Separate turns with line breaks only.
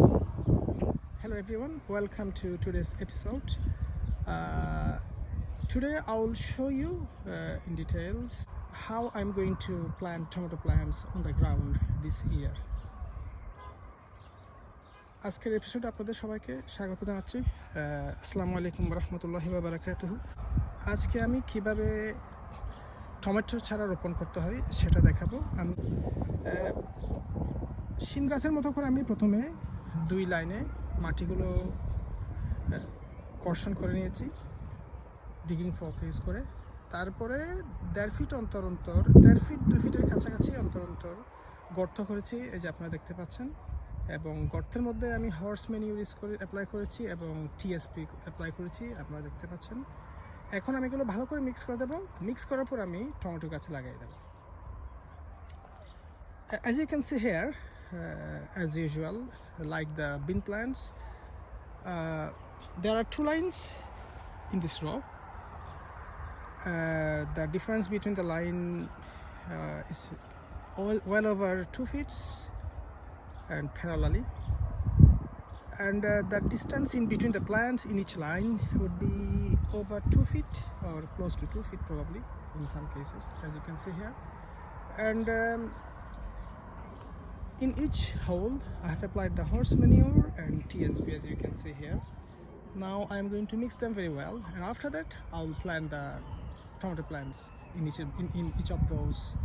Hello everyone, welcome to today's episode. Uh, today I will show you uh, in details how I'm going to plant tomato plants on the ground this year. আজকের এপিসোডে আপনাদের সবাইকে স্বাগত জানাচ্ছি আসসালামু আলাইকুম রহমতুল্লাহি বারাকাতুহু আজকে আমি কীভাবে টমেটো চারা রোপণ করতে হয় সেটা দেখাবো আমি শিম গাছের মতো করে আমি প্রথমে দুই লাইনে মাটিগুলো কর্ষণ করে নিয়েছি ডিগিং ফক ইউজ করে। তারপরে দেড় ফিট অন্তর অন্তর দেড় ফিট দুই ফিটের কাছাকাছি অন্তর অন্তর গর্ত করেছি এই যে আপনারা দেখতে পাচ্ছেন। এবং গর্তের মধ্যে আমি হর্স মেনিউর ইউজ করে অ্যাপ্লাই করেছি এবং টিএসপি অ্যাপ্লাই করেছি আপনারা দেখতে পাচ্ছেন। এখন আমি এগুলো ভালো করে মিক্স করে দেবো। মিক্স করার পর আমি টমেটো গাছে লাগিয়ে দেবো। You can see here uh, as usual like the bean plants uh, there are two lines in this row. Uh, the difference between the line uh, is all, well over two feet and parallelly. And uh, the distance in between the plants in each line would be over two feet or close to two feet probably in some cases as you can see here. And um, in each hole I have applied the horse manure and TSP as you can see here. Now I am going to mix them very well and after that I will plant the tomato plants in each, in, in each of those